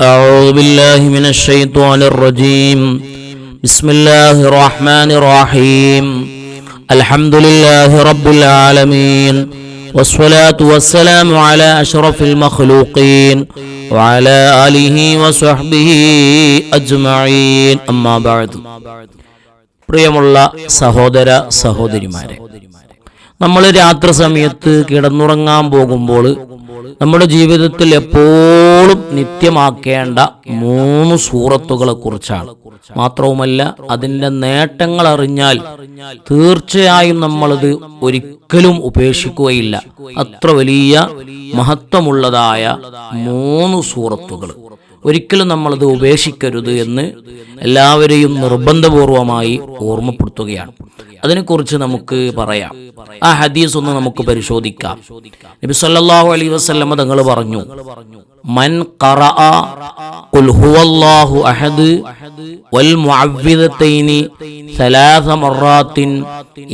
أعوذ بالله من الشيطان الرجيم بسم الله الرحمن الرحيم الحمد لله رب العالمين والصلاة والسلام على أشرف المخلوقين وعلى آله وصحبه أجمعين أما بعد പ്രിയമുള്ള സഹോദര സഹോദരിമാരെ നമ്മൾ രാത്രി സമയത്ത് കിടന്നുറങ്ങാൻ പോകുമ്പോൾ നമ്മുടെ ജീവിതത്തിൽ എപ്പോഴും നിത്യമാക്കേണ്ട മൂന്ന് സൂറത്തുകളെ കുറിച്ചാണ്. മാത്രവുമല്ല അതിന്റെ നേട്ടങ്ങൾ അറിഞ്ഞാൽ തീർച്ചയായും നമ്മളത് ഒരിക്കലും ഉപേക്ഷിക്കുകയില്ല. അത്ര വലിയ മഹത്വമുള്ളതായ മൂന്ന് സൂറത്തുകൾ. ഒരിക്കലും നമ്മളത് ഉപേക്ഷിക്കരുത് എന്ന് എല്ലാവരെയും നിർബന്ധപൂർവമായി ഓർമ്മപ്പെടുത്തുകയാണ്. അതിനെക്കുറിച്ച് നമുക്ക് പറയാം. ആ ഹദീസ് ഒന്ന് നമുക്ക് പരിശോധിക്കാം. നബി സല്ലല്ലാഹു അലൈഹി വസല്ലമ തങ്ങൾ പറഞ്ഞു മൻ ഖറഅ ഖുൽ ഹുവല്ലാഹു അഹദ് വൽ മുഅവ്വിദതൈനി സലാസ മറാത്തിൻ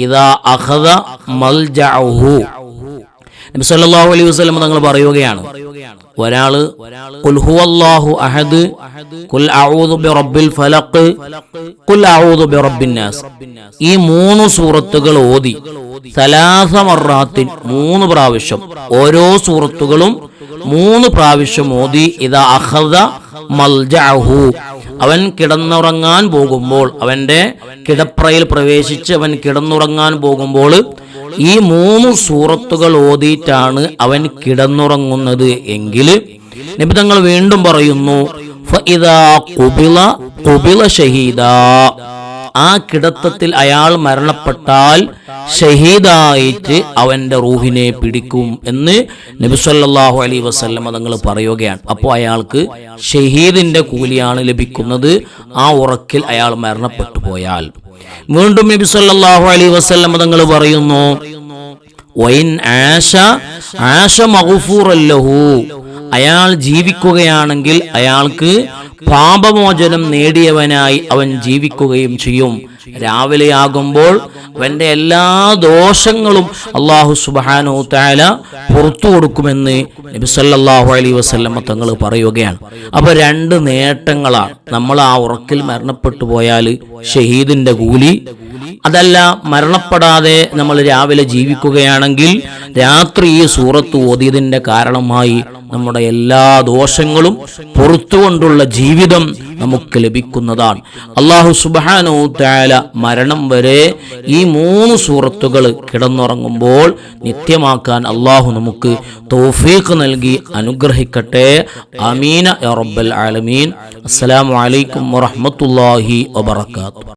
ഇദാ അഖദ മൽജഅഹു. നബി സല്ലല്ലാഹു അലൈഹി വസല്ലം തങ്ങൾ പറയുകയാണ് ഒരാൾ ഖുൽ ഹുവല്ലാഹു അഹദ് ഖുൽ അഊദു ബിറബ്ബിൽ ഫലഖ് ഖുൽ അഊദു ബിറബ്ബിൻ നാസ്. ഈ മൂന്ന് സൂറത്തുകൾ ഓതി സലാസ മറാത്തിൻ മൂന്ന് പ്രാവശ്യം ഓരോ സൂറത്തുകളും മൂന്ന് പ്രാവശ്യം ഓതി ഇതാ അഖദ മൽജഅഹു. അവൻ കിടന്നുറങ്ങാൻ പോകുമ്പോൾ അവന്റെ കിടപ്രയിൽ പ്രവേശിച്ച് അവൻ കിടന്നുറങ്ങാൻ പോകുമ്പോൾ ഈ മൂന്ന് സൂറത്തുകൾ ഓതിയിട്ടാണ് അവൻ കിടന്നുറങ്ങുന്നത് എങ്കിൽ നിബിതങ്ങൾ വീണ്ടും പറയുന്നു ഖുബില ഷഹീദാ. ആ കിടത്തത്തിൽ അയാൾ മരണപ്പെട്ടാൽ ഷഹീദായിട്ട് അവന്റെ റൂഹിനെ പിടിക്കും എന്ന് നബിസ്വല്ലാഹു അലൈ വസല്ലം തങ്ങൾ പറയുകയാണ്. അപ്പോൾ അയാൾക്ക് ഷഹീദിന്റെ കൂലിയാണ് ലഭിക്കുന്നത്. ആ ഉറക്കിൽ അയാൾ മരണപ്പെട്ടു പോയാൽ വീണ്ടും നബി സല്ലാഹു വസല്ലം തങ്ങൾ പറയുന്നു ആശ ആശ അയാൾ ജീവിക്കുകയാണെങ്കിൽ അയാൾക്ക് പാപമോചനം നേടിയവനായി അവൻ ജീവിക്കുകയും ചെയ്യും. രാവിലെയാകുമ്പോൾ അവന്റെ എല്ലാ ദോഷങ്ങളും അള്ളാഹു സുബാനോ താല പുറത്തു കൊടുക്കുമെന്ന് നബിസല്ലാഹു അലൈ അലൈഹി വസല്ലമ തങ്ങൾ പറയുകയാണ്. അപ്പോൾ രണ്ട് നേട്ടങ്ങളാണ്. നമ്മൾ ആ ഉറക്കിൽ മരണപ്പെട്ടു പോയാൽ ഷഹീദിന്റെ കൂലി. അതല്ല മരണപ്പെടാതെ നമ്മൾ രാവിലെ ജീവിക്കുകയാണെങ്കിൽ രാത്രി ഈ സൂറത്ത് ഓതിയതിന്റെ കാരണമായി നമ്മുടെ എല്ലാ ദോഷങ്ങളും പുറത്തുകൊണ്ടുള്ള ജീവിതം നമുക്ക് ലഭിക്കുന്നതാണ്. അള്ളാഹു സുബാനോ താല മരണം വരെ ഈ മൂന്ന് സൂറത്തുകൾ കിടന്നുറങ്ങുമ്പോൾ നിത്യമാക്കാൻ അള്ളാഹു നമുക്ക് തൗഫീഖ് നൽകി അനുഗ്രഹിക്കട്ടെ. അമീന റബ്ബൽ ആലമീൻ. അസ്സലാമു അലൈക്കും വറഹ്മത്തുള്ളാഹി വബറകാതുഹു.